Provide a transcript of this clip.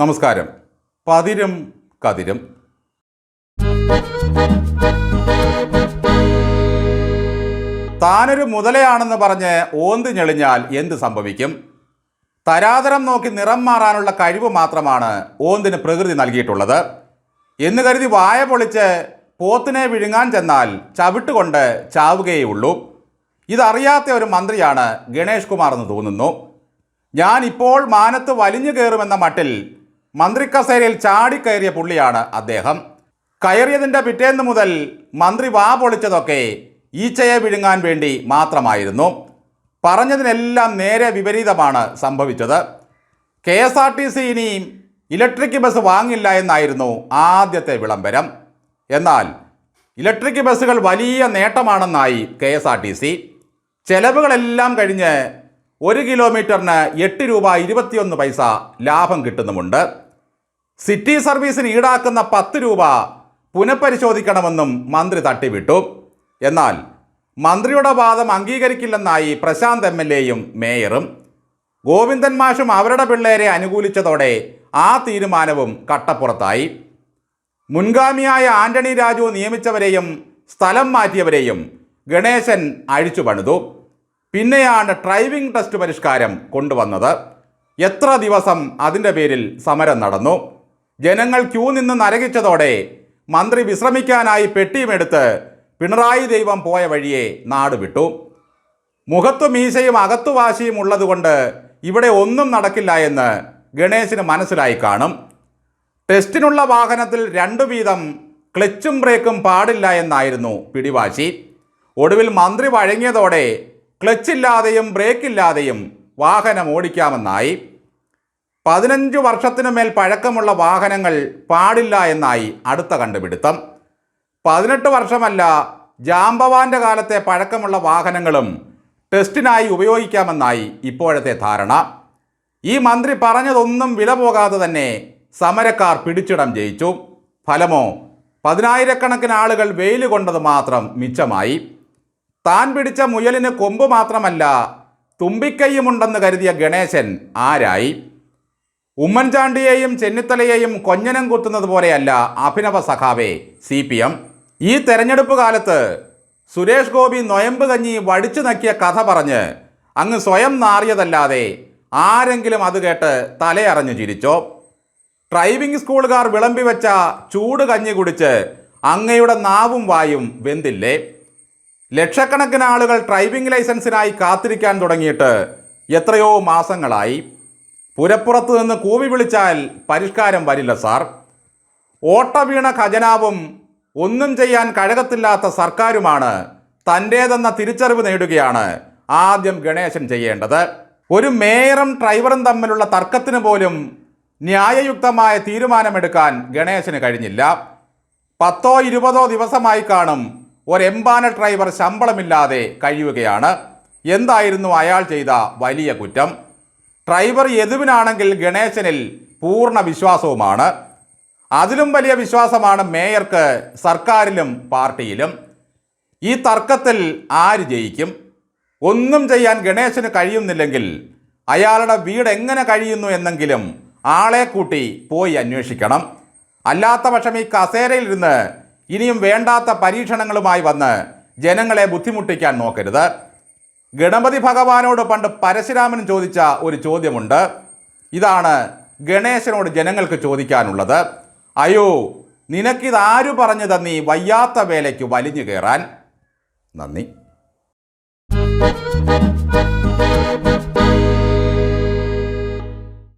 നമസ്കാരം. പതിരും കതിരും. താനൊരു മുതലയാണെന്ന് പറഞ്ഞ് ഓന്ത് ഞെളിഞ്ഞാൽ എന്ത് സംഭവിക്കും? തരാതരം നോക്കി നിറം മാറാനുള്ള കഴിവ് മാത്രമാണ് ഓന്തിന് പ്രകൃതി നൽകിയിട്ടുള്ളത്. എന്ന് കരുതി വായ പൊളിച്ച് പോത്തിനെ വിഴുങ്ങാൻ ചെന്നാൽ ചവിട്ടുകൊണ്ട് ചാവുകയേ ഉള്ളൂ ഇതറിയാത്ത ഒരു മന്ത്രിയാണ് ഗണേഷ് കുമാർ എന്ന് തോന്നുന്നു. ഞാൻ ഇപ്പോൾ മാനത്ത് വലിഞ്ഞു കയറുമെന്ന മട്ടിൽ മന്ത്രി ചാടി ചാടിക്കയറിയ പുള്ളിയാണ് അദ്ദേഹം. കയറിയതിന്റെ പിറ്റേന്ന് മുതൽ മന്ത്രി വാ പൊളിച്ചതൊക്കെ ഈച്ചയെ വിഴുങ്ങാൻ വേണ്ടി മാത്രമായിരുന്നു. പറഞ്ഞതിനെല്ലാം നേരെ വിപരീതമാണ് സംഭവിച്ചത്. K S R T C ഇനിയും ഇലക്ട്രിക് ബസ് വാങ്ങില്ല എന്നായിരുന്നു ആദ്യത്തെ വിളംബരം. എന്നാൽ ഇലക്ട്രിക് ബസ്സുകൾ വലിയ നേട്ടമാണെന്നായി K S R T C. ചെലവുകളെല്ലാം കഴിഞ്ഞ് ഒരു കിലോമീറ്ററിന് എട്ട് രൂപ ഇരുപത്തിയൊന്ന് പൈസ ലാഭം കിട്ടുന്നുമുണ്ട്. സിറ്റി സർവീസിന് ഈടാക്കുന്ന പത്ത് രൂപ പുനഃപരിശോധിക്കണമെന്നും മന്ത്രി തട്ടിവിട്ടു. എന്നാൽ മന്ത്രിയുടെ വാദം അംഗീകരിക്കില്ലെന്നായി പ്രശാന്ത് എം എൽ എയും മേയറും ഗോവിന്ദൻ മാഷും അവരുടെ പിള്ളേരെ അനുകൂലിച്ചതോടെ ആ തീരുമാനവും കട്ടപ്പുറത്തായി. മുൻഗാമിയായ ആന്റണി രാജു നിയമിച്ചവരെയും സ്ഥലം മാറ്റിയവരെയും ഗണേശൻ അഴിച്ചു പണിതു പിന്നെയാണ് ഡ്രൈവിംഗ് ടെസ്റ്റ് പരിഷ്കാരം കൊണ്ടുവന്നത്. എത്ര ദിവസം അതിന്റെ പേരിൽ സമരം നടന്നു? ജനങ്ങൾ ക്യൂ നിന്ന് നരകിച്ചതോടെ മന്ത്രി വിശ്രമിക്കാനായി പെട്ടിയുമെടുത്ത് പിണറായി ദൈവം പോയ വഴിയെ നാട് വിട്ടു. മുഖത്തു മീശയും അകത്തു വാശിയും ഉള്ളതുകൊണ്ട് ഇവിടെ ഒന്നും നടക്കില്ല എന്ന് ഗണേശിന് മനസ്സിലായി കാണും. ടെസ്റ്റിനുള്ള വാഹനത്തിൽ രണ്ടു വീതം ക്ലച്ചും ബ്രേക്കും പാടില്ല എന്നായിരുന്നു പിടിവാശി. ഒടുവിൽ മന്ത്രി വഴങ്ങിയതോടെ ക്ലച്ചില്ലാതെയും ബ്രേക്കില്ലാതെയും വാഹനം ഓടിക്കാമെന്നായി. പതിനഞ്ച് വർഷത്തിനു മേൽ പഴക്കമുള്ള വാഹനങ്ങൾ പാടില്ല എന്നായി അടുത്ത കണ്ടുപിടുത്തം. പതിനെട്ട് വർഷമല്ല ജാംബവാന്റെ കാലത്തെ പഴക്കമുള്ള വാഹനങ്ങളും ടെസ്റ്റിനായി ഉപയോഗിക്കാമെന്നായി ഇപ്പോഴത്തെ ധാരണ. ഈ മന്ത്രി പറഞ്ഞതൊന്നും വില പോകാതെ തന്നെ സമരക്കാർ പിടിച്ചിടം ജയിച്ചു. ഫലമോ പതിനായിരക്കണക്കിന് ആളുകൾ വെയിൽ കൊണ്ടത് മാത്രം മിച്ചമായി. താൻ പിടിച്ച മുയലിന് കൊമ്പ് മാത്രമല്ല തുമ്പിക്കൈയുമുണ്ടെന്ന് കരുതിയ ഗണേശൻ ആരായി? ഉമ്മൻചാണ്ടിയെയും ചെന്നിത്തലയെയും കൊഞ്ഞനം കുത്തുന്നത് പോലെയല്ല അഭിനവ സഖാവെ സി പി എം. ഈ തെരഞ്ഞെടുപ്പ് കാലത്ത് സുരേഷ് ഗോപി നൊയമ്പ് കഞ്ഞി വടിച്ചു നക്കിയ കഥ പറഞ്ഞ് അങ്ങ് സ്വയം നാറിയതല്ലാതെ ആരെങ്കിലും അത് കേട്ട് തലയറഞ്ഞു ചിരിച്ചോ? ഡ്രൈവിംഗ് സ്കൂളുകാർ വിളമ്പി വെച്ച ചൂട് കഞ്ഞി കുടിച്ച് അങ്ങയുടെ നാവും വായും വെന്തില്ലേ? ലക്ഷക്കണക്കിന് ആളുകൾ ഡ്രൈവിംഗ് ലൈസൻസിനായി കാത്തിരിക്കാൻ തുടങ്ങിയിട്ട് എത്രയോ മാസങ്ങളായി. പുരപ്പുറത്ത് നിന്ന് കൂവി വിളിച്ചാൽ പരിഷ്കാരം വരില്ല സാർ. ഓട്ട വീണ ഖജനാവും ഒന്നും ചെയ്യാൻ കഴകത്തില്ലാത്ത സർക്കാരുമാണ് തന്റേതെന്ന തിരിച്ചറിവ് നേടുകയാണ് ആദ്യം ഗണേശൻ ചെയ്യേണ്ടത്. ഒരു മേയറും ഡ്രൈവറും തമ്മിലുള്ള തർക്കത്തിന് പോലും ന്യായയുക്തമായ തീരുമാനമെടുക്കാൻ ഗണേശന് കഴിഞ്ഞില്ല. പത്തോ ഇരുപതോ ദിവസമായി കാണും ഒരെമ്പാന ഡ്രൈവർ ശമ്പളമില്ലാതെ കഴിയുകയാണ്. എന്തായിരുന്നു അയാൾ ചെയ്ത വലിയ കുറ്റം? ഡ്രൈവർ യദുവിനാണെങ്കിൽ ഗണേശനിൽ പൂർണ വിശ്വാസവുമാണ്. അതിലും വലിയ വിശ്വാസമാണ് മേയർക്ക് സർക്കാരിലും പാർട്ടിയിലും. ഈ തർക്കത്തിൽ ആര് ജയിക്കും? ഒന്നും ചെയ്യാൻ ഗണേശന് കഴിയുന്നില്ലെങ്കിൽ അയാളുടെ വീട് എങ്ങനെ കഴിയുന്നു എന്നെങ്കിലും ആളെ കൂട്ടി പോയി അന്വേഷിക്കണം. അല്ലാത്ത പക്ഷം ഈ കസേരയിലിരുന്ന് ഇനിയും വേണ്ടാത്ത പരീക്ഷണങ്ങളുമായി വന്ന് ജനങ്ങളെ ബുദ്ധിമുട്ടിക്കാൻ നോക്കരുത്. ഗണപതി ഭഗവാനോട് പണ്ട് പരശുരാമൻ ചോദിച്ച ഒരു ചോദ്യമുണ്ട്. ഇതാണ് ഗണേശനോട് ജനങ്ങൾക്ക് ചോദിക്കാനുള്ളത്. അയ്യോ നിനക്കിതാരു പറഞ്ഞു തന്നീ വയ്യാത്ത വേലയ്ക്ക് വലിഞ്ഞു കയറാൻ? നന്ദി.